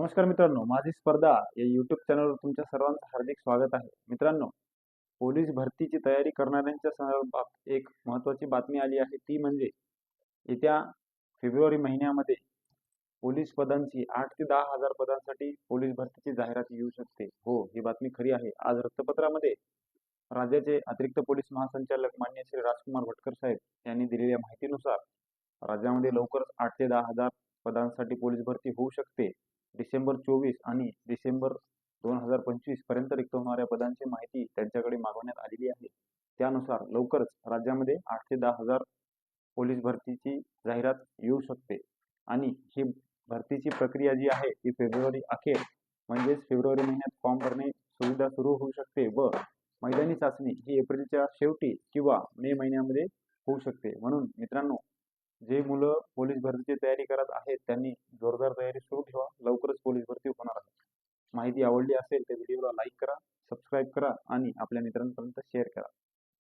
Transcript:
नमस्कार मित्रांनो माझी स्पर्धा या युट्यूब चॅनलवर तुमच्या सर्वांचं हार्दिक स्वागत आहे. मित्रांनो पोलीस भरतीची तयारी करणाऱ्यांच्या संदर्भात एक महत्त्वाची बातमी आली आहे. ती म्हणजे येत्या फेब्रुवारी महिन्यामध्ये पोलीस पदांची आठ ते दहा हजार पदांसाठी पोलीस भरतीची जाहिरात येऊ शकते. हो ही बातमी खरी आहे. आज वृत्तपत्रामध्ये राज्याचे अतिरिक्त पोलीस महासंचालक मान्य श्री राजकुमार भटकर साहेब यांनी दिलेल्या माहितीनुसार राज्यामध्ये लवकरच आठ ते दहा हजार पदांसाठी पोलीस भरती होऊ शकते. डिसेंबर चोवीस आणि डिसेंबर दोन हजार पंचवीसपर्यंत रिक्त होणाऱ्या पदांची माहिती त्यांच्याकडे मागवण्यात आलेली आहे. त्यानुसार लवकरच राज्यामध्ये आठ ते दहा हजार पोलीस भरतीची जाहिरात येऊ शकते. आणि ही भरतीची प्रक्रिया जी आहे ती फेब्रुवारी अखेर म्हणजेच फेब्रुवारी महिन्यात फॉर्म भरणे सुविधा सुरू होऊ शकते व मैदानी चाचणी ही एप्रिलच्या शेवटी किंवा मे महिन्यामध्ये होऊ शकते. म्हणून मित्रांनो जे मुलं पोलीस भरतीची तयारी करत आहेत त्यांनी जोरदार तयारी सुरू ठेवा. लवकरच पोलीस भरती होणार आहे. माहिती आवडली असेल तर व्हिडिओला लाईक करा सबस्क्राईब करा आणि आपल्या मित्रांपर्यंत शेअर करा.